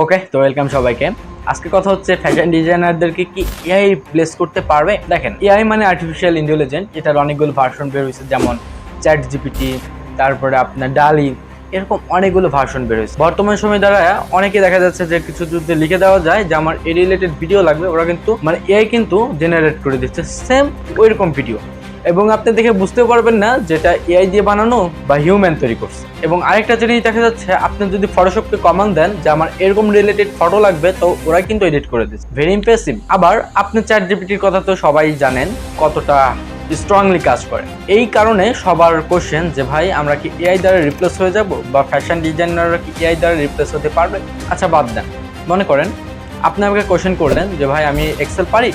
ওকে, তো ওয়েলকাম সবাইকে। আজকে কথা হচ্ছে ফ্যাশন ডিজাইনারদেরকে কি এআই প্লেস করতে পারবে? দেখেন এআই মানে আর্টিফিশিয়াল ইন্টেলিজেন্স এটার অনেকগুলো ভার্সন বের হয়েছে যেমন চ্যাট জিপিটি তারপরে আপনার ডালি এরকম অনেকগুলো ভার্সন বের হয়েছে বর্তমান সময় দ্বারা অনেকে দেখা যাচ্ছে যে কিছু যদি লিখে দেওয়া যায়, যে আমার এই রিলেটেড ভিডিও লাগবে, ওরা কিন্তু মানে এআই কিন্তু জেনারেট করে দিচ্ছে সেম ওইরকম ভিডিও এবং আপনি দেখে বুঝতেও পারবেন না যেটা এআই দিয়ে বানানো বা হিউম্যান তৈরি করছে। এবং আরেকটা জিনিস দেখা যাচ্ছে, আপনি যদি ফটোশপকে কমান দেন, যে আমার এরকম রিলেটেড ফটো লাগবে, তো ওরা কিন্তু এডিট করে দিচ্ছে। ভেরি ইমপ্রেসিভ আবার আপনি চ্যাট জিপিটির কথা তো সবাই জানেন কতটা স্ট্রংলি কাজ করে। এই কারণে সবার কোশ্চেন যে, ভাই, আমরা কি এআই দ্বারা রিপ্লেস হয়ে যাব বা ফ্যাশন ডিজাইনাররা কি এআই দ্বারা রিপ্লেস হতে পারবে? আচ্ছা বাদ দেন। মনে করেন, আপনি আমাকে কোশ্চেন করলেন যে, ভাই, আমি এক্সেল পারি?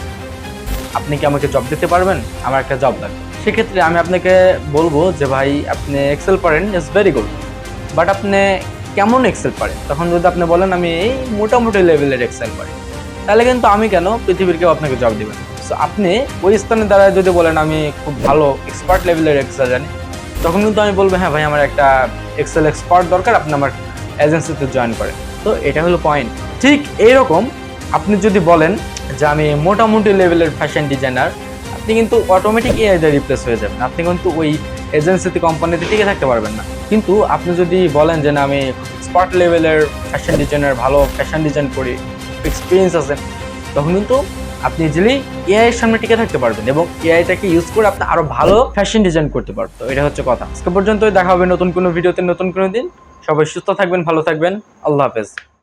আপনি কি আমাকে জব দিতে পারবেন? আমার একটা জব লাগবে। সেক্ষেত্রে আমি আপনাকে বলব যে, ভাই, আপনি এক্সেল পারেন ইটস ভেরি গুড বাট আপনি কেমন এক্সেল পারেন তখন যদি আপনি বলেন, আমি এই মোটামুটি লেভেলের এক্সেল পারি তাহলে কিন্তু আমি কেন পৃথিবীর কেউ আপনাকে জব দিবেন সো আপনি ওই স্থানের দ্বারা যদি বলেন, আমি খুব ভালো এক্সপার্ট লেভেলের এক্সেল জানি। তখন কিন্তু আমি বলব হ্যাঁ ভাই, আমার একটা এক্সেল এক্সপার্ট দরকার, আপনি আমার এজেন্সিতে জয়েন করেন। তো এটা হলো পয়েন্ট ঠিক এইরকম আপনি যদি বলেন যে আমি মোটামুটি লেভেলের ফ্যাশন ডিজাইনার আপনি কিন্তু অটোমেটিক এআই দিয়ে রিপ্লেস হয়ে যাবেন। আপনি কিন্তু ওই এজেন্সিতে কোম্পানিতে টিকে থাকতে পারবেন না। কিন্তু আপনি যদি বলেন যে না, আমি স্পট লেভেলের ফ্যাশন ডিজাইনার ভালো ফ্যাশন ডিজাইন করি এক্সপিরিয়েন্স আছে, তখন কিন্তু আপনি ইজিলি এআই এর সামনে টিকে থাকতে পারবেন এবং এআইটাকে ইউজ করে আপনি আরও ভালো ফ্যাশন ডিজাইন করতে পারবেন। তো এটা হচ্ছে কথা। আজকে পর্যন্ত দেখা হবে নতুন কোনো ভিডিওতে নতুন কোনো দিন। সবাই সুস্থ থাকবেন, ভালো থাকবেন। আল্লাহ হাফেজ।